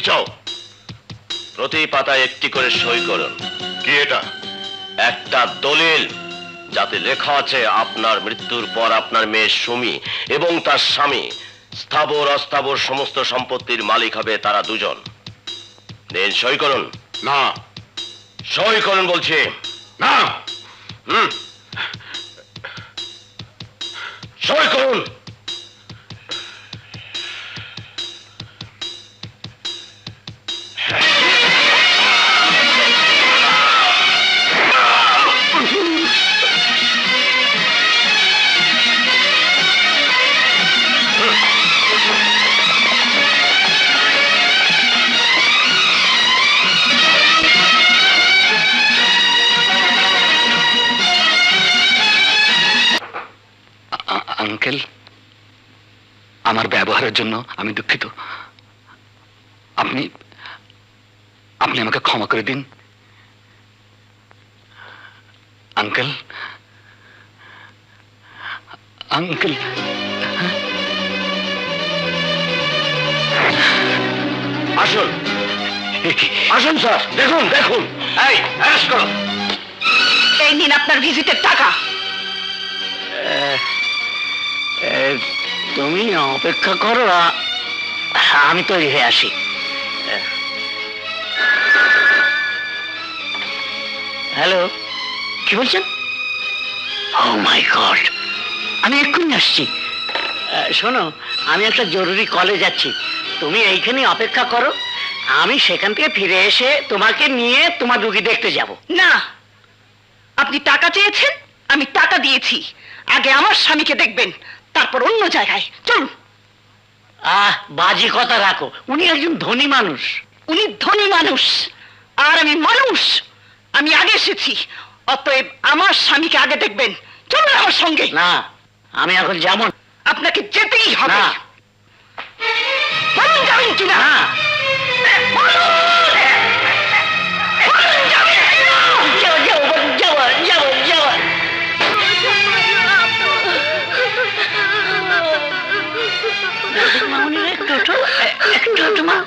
যাও প্রতি পাতায় একটি করে সই করুন। কি এটা? একটা দলিল যাতে লেখা আছে আপনার মৃত্যুর পর আপনার মেয়ে সুমি এবং তার স্বামী। স্থাবর অস্থাবর সমস্ত সম্পত্তির মালিক হবে তারা দুজন। নিন সই করুন। না। সই করুন বলছি। না। হুম। সই করুন। আঙ্কেল, আমার ব্যবহারের জন্য আমি দুঃখিত। আপনি আপনি আমাকে ক্ষমা করে দিন। Uncle uncle. আসুন? আসুন, স্যার। দেখুন দেখুন। এই, অ্যারেস্ট আপনার ভিজিটের টাকা। তুমি অপেক্ষা করো আমি তৈরি হয়ে আসি। হ্যালো, কি বলছেন? ও মাই গড আমি এক্ষুনি আসছি। শোনো, আমি একটা জরুরি কলে যাচ্ছি। তুমি এইখানে অপেক্ষা করো, আমি সেখান থেকে ফিরে এসে তোমাকে নিয়ে তোমার রুগী দেখতে যাব। না, আপনি টাকা চেয়েছেন? আমি টাকা দিয়েছি। আগে আমার স্বামীকে দেখবেন। তারপর অন্য জায়গায়। চলুন। আহ বাজি কথা রাখো। উনি একজন ধনী মানুষ। উনি ধনী মানুষ। আর আমি মানুষ। আমি আগে এসেছি। অতএব আমার স্বামীকে আগে দেখবেন। চলুন আমার সঙ্গে। না আমি এখন যেমন আপনাকে যেতেই হবে। না। যাবেন কিনা? মামনি একটু ওঠো একটু ওঠো মা